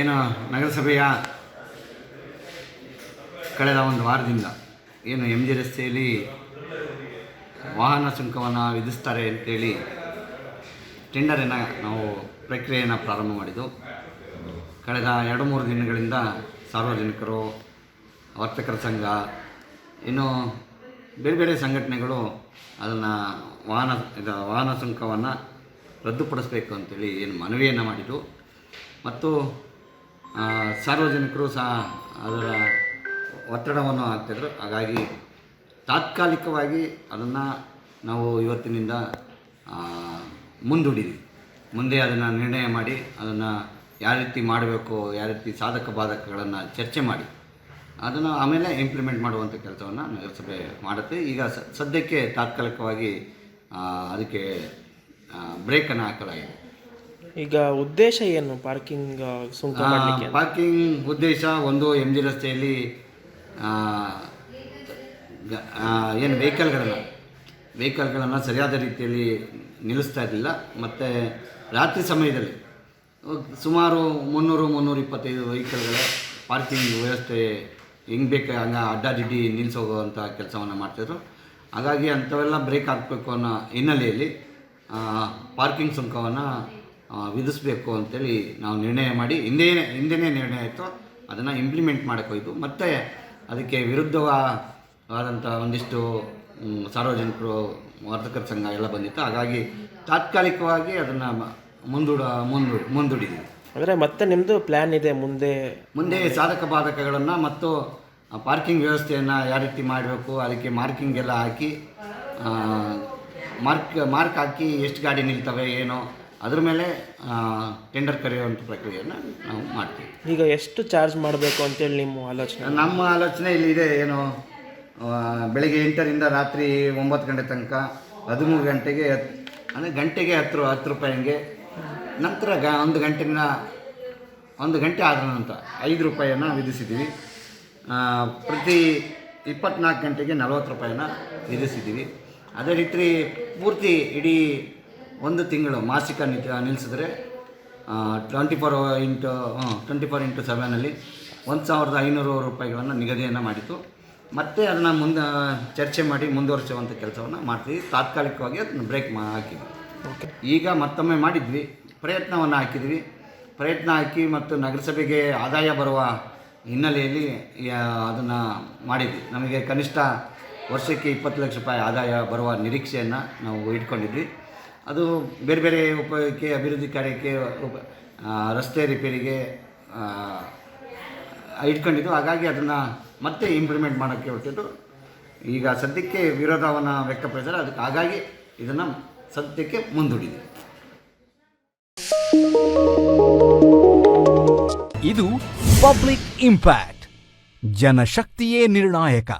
ಏನು ನಗರಸಭೆಯ ಕಳೆದ ಒಂದು ವಾರದಿಂದ ಏನು ಎಂ ಜಿ ರಸ್ತೆಯಲ್ಲಿ ವಾಹನ ಸುಂಕವನ್ನು ವಿಧಿಸ್ತಾರೆ ಅಂತೇಳಿ ಟೆಂಡರನ್ನು ನಾವು ಪ್ರಕ್ರಿಯೆಯನ್ನು ಪ್ರಾರಂಭ ಮಾಡಿದ್ದು. ಕಳೆದ ಎರಡು ಮೂರು ದಿನಗಳಿಂದ ಸಾರ್ವಜನಿಕರು, ವರ್ತಕರ ಸಂಘ, ಇನ್ನು ಬೇರೆ ಬೇರೆ ಸಂಘಟನೆಗಳು ಅದನ್ನು ವಾಹನ, ಇದು ವಾಹನ ಸುಂಕವನ್ನು ರದ್ದುಪಡಿಸಬೇಕು ಅಂತೇಳಿ ಏನು ಮನವಿಯನ್ನು ಮಾಡಿದ್ದು. ಮತ್ತು ಸಾರ್ವಜನಿಕರು ಸಹ ಅದರ ಒತ್ತಡವನ್ನು ಹಾಕ್ತಿದ್ರು. ಹಾಗಾಗಿ ತಾತ್ಕಾಲಿಕವಾಗಿ ಅದನ್ನು ನಾವು ಇವತ್ತಿನಿಂದ ಮುಂದೂಡಿದ್ವಿ. ಮುಂದೆ ಅದನ್ನು ನಿರ್ಣಯ ಮಾಡಿ, ಅದನ್ನು ಯಾವ ರೀತಿ ಮಾಡಬೇಕು, ಯಾವ ರೀತಿ ಸಾಧಕ ಬಾಧಕಗಳನ್ನು ಚರ್ಚೆ ಮಾಡಿ, ಅದನ್ನು ಆಮೇಲೆ ಇಂಪ್ಲಿಮೆಂಟ್ ಮಾಡುವಂಥ ಕೆಲಸವನ್ನು ನಗರಸಭೆ ಮಾಡುತ್ತೆ. ಈಗ ಸದ್ಯಕ್ಕೆ ತಾತ್ಕಾಲಿಕವಾಗಿ ಅದಕ್ಕೆ ಬ್ರೇಕನ್ನು ಹಾಕಲಾಗಿದೆ. ಈಗ ಉದ್ದೇಶ ಏನು ಪಾರ್ಕಿಂಗ್ ಸುಂಕ ಮಾಡಲಿಕ್ಕೆ? ಪಾರ್ಕಿಂಗ್ ಉದ್ದೇಶ ಒಂದು ಎಂ ಜಿ ರಸ್ತೆಯಲ್ಲಿ ಗ- ಆ, ಏನು ವೆಹಿಕಲ್ಗಳನ್ನು ವೆಹಿಕಲ್ಗಳನ್ನು ಸರಿಯಾದ ರೀತಿಯಲ್ಲಿ ನಿಲ್ಲಿಸ್ತಾ ಇರಲಿಲ್ಲ ಮತ್ತು ರಾತ್ರಿ ಸಮಯದಲ್ಲಿ ಸುಮಾರು ಮುನ್ನೂರು ಮುನ್ನೂರ ಇಪ್ಪತ್ತೈದು ವೆಹಿಕಲ್ಗಳ ಪಾರ್ಕಿಂಗ್ ವ್ಯವಸ್ಥೆ ಹೆಂಗೆ ಬೇಕು ಹಂಗೆ ಅಡ್ಡಾದಿಡ್ಡಿ ನಿಲ್ಲಿಸೋಗುವಂಥ ಕೆಲಸವನ್ನು ಮಾಡ್ತಿದ್ರು. ಹಾಗಾಗಿ ಅಂಥವೆಲ್ಲ ಬ್ರೇಕ್ ಹಾಕಬೇಕು ಅನ್ನೋ ಹಿನ್ನೆಲೆಯಲ್ಲಿ ಪಾರ್ಕಿಂಗ್ ಸುಂಕವನ್ನು ವಿಧಿಸಬೇಕು ಅಂತೇಳಿ ನಾವು ನಿರ್ಣಯ ಮಾಡಿ ಹಿಂದೆ ಹಿಂದೆನೇ ನಿರ್ಣಯ ಆಯಿತು. ಅದನ್ನು ಇಂಪ್ಲಿಮೆಂಟ್ ಮಾಡಕ್ಕೆ ಹೋಯಿತು. ಮತ್ತು ಅದಕ್ಕೆ ವಿರುದ್ಧವಾದಂಥ ಒಂದಿಷ್ಟು ಸಾರ್ವಜನಿಕರು ವರ್ತಕರ ಸಂಘ ಎಲ್ಲ ಬಂದಿತ್ತು. ಹಾಗಾಗಿ ತಾತ್ಕಾಲಿಕವಾಗಿ ಅದನ್ನು ಮುಂದೂಡ ಮುಂದೂ ಮುಂದೂಡಿದ್ದೀವಿ ಅಂದರೆ ಮತ್ತೆ ನಿಮ್ಮದು ಪ್ಲ್ಯಾನ್ ಇದೆ ಮುಂದೆ? ಮುಂದೆ ಸಾಧಕ ಬಾಧಕಗಳನ್ನು ಮತ್ತು ಪಾರ್ಕಿಂಗ್ ವ್ಯವಸ್ಥೆಯನ್ನು ಯಾವ ರೀತಿ ಮಾಡಬೇಕು ಅದಕ್ಕೆ ಮಾರ್ಕಿಂಗ್ ಎಲ್ಲ ಹಾಕಿ ಮಾರ್ಕ್ ಮಾರ್ಕ್ ಹಾಕಿ ಎಷ್ಟು ಗಾಡಿ ನಿಲ್ತವೆ ಏನೋ? ಅದ್ರ ಮೇಲೆ ಟೆಂಡರ್ ಕರೆಯುವಂಥ ಪ್ರಕ್ರಿಯೆಯನ್ನು ನಾವು ಮಾಡ್ತೀವಿ. ಈಗ ಎಷ್ಟು ಚಾರ್ಜ್ ಮಾಡಬೇಕು ಅಂತೇಳಿ ನಿಮ್ಮ ಆಲೋಚನೆ? ನಮ್ಮ ಆಲೋಚನೆ ಇಲ್ಲಿ ಇದೆ ಏನು ಬೆಳಿಗ್ಗೆ ಎಂಟರಿಂದ ರಾತ್ರಿ ಒಂಬತ್ತು ಗಂಟೆ ತನಕ ಹದಿಮೂರು ಗಂಟೆಗೆ ಅಂದರೆ ಗಂಟೆಗೆ ಹತ್ತು ಹತ್ತು ರೂಪಾಯಿ ಹಂಗೆ. ನಂತರ ಗ ಒಂದು ಗಂಟೆನ ಒಂದು ಗಂಟೆ ಆದ ನಂತರ ಐದು ರೂಪಾಯಿಯನ್ನು ವಿಧಿಸಿದ್ದೀವಿ. ಪ್ರತಿ ಇಪ್ಪತ್ನಾಲ್ಕು ಗಂಟೆಗೆ ನಲವತ್ತು ರೂಪಾಯಿನ ವಿಧಿಸಿದ್ದೀವಿ. ಅದೇ ರೀತಿ ಪೂರ್ತಿ ಇಡೀ ಒಂದು ತಿಂಗಳು ಮಾಸಿಕ ನಿತ್ಯ ನಿಲ್ಲಿಸಿದ್ರೆ twenty four into twenty four into ಸೆವೆನಲ್ಲಿ ಒಂದು ಸಾವಿರದ ಐನೂರು ರೂಪಾಯಿಗಳನ್ನು ನಿಗದಿಯನ್ನು ಮಾಡಿತು ಮತ್ತೆ ಅದನ್ನು ಮುಂದೆ ಚರ್ಚೆ ಮಾಡಿ ಮುಂದುವರಿಸುವಂಥ ಕೆಲಸವನ್ನು ಮಾಡ್ತೀವಿ. ತಾತ್ಕಾಲಿಕವಾಗಿ ಅದನ್ನು ಬ್ರೇಕ್ ಮಾ ಹಾಕಿದ್ವಿ. ಓಕೆ ಈಗ ಮತ್ತೊಮ್ಮೆ ಮಾಡಿದ್ವಿ. ಪ್ರಯತ್ನವನ್ನು ಹಾಕಿದ್ವಿ. ಪ್ರಯತ್ನ ಹಾಕಿ ಮತ್ತು ನಗರಸಭೆಗೆ ಆದಾಯ ಬರುವ ಹಿನ್ನೆಲೆಯಲ್ಲಿ ಅದನ್ನು ಮಾಡಿದ್ವಿ. ನಮಗೆ ಕನಿಷ್ಠ ವರ್ಷಕ್ಕೆ ಇಪ್ಪತ್ತು ಲಕ್ಷ ರೂಪಾಯಿ ಆದಾಯ ಬರುವ ನಿರೀಕ್ಷೆಯನ್ನು ನಾವು ಇಟ್ಕೊಂಡಿದ್ವಿ. ಅದು ಬೇರೆ ಬೇರೆ ಉಪಯೋಗಕ್ಕೆ, ಅಭಿವೃದ್ಧಿ ಕಾರ್ಯಕ್ಕೆ ರಸ್ತೆ ರಿಪೇರಿಗೆ ಇಟ್ಕೊಂಡಿದ್ದು. ಹಾಗಾಗಿ ಅದನ್ನು ಮತ್ತೆ ಇಂಪ್ಲಿಮೆಂಟ್ ಮಾಡೋಕ್ಕೆ ಹೊರಟಿದ್ದು. ಈಗ ಸದ್ಯಕ್ಕೆ ವಿರೋಧವನ್ನು ವ್ಯಕ್ತಪಡಿಸಿದರೆ ಅದಕ್ಕೆ ಹಾಗಾಗಿ ಇದನ್ನು ಸದ್ಯಕ್ಕೆ ಮುಂದೂಡಿದೆ. ಇದು ಪಬ್ಲಿಕ್ ಇಂಪ್ಯಾಕ್ಟ್, ಜನಶಕ್ತಿಯೇ ನಿರ್ಣಾಯಕ.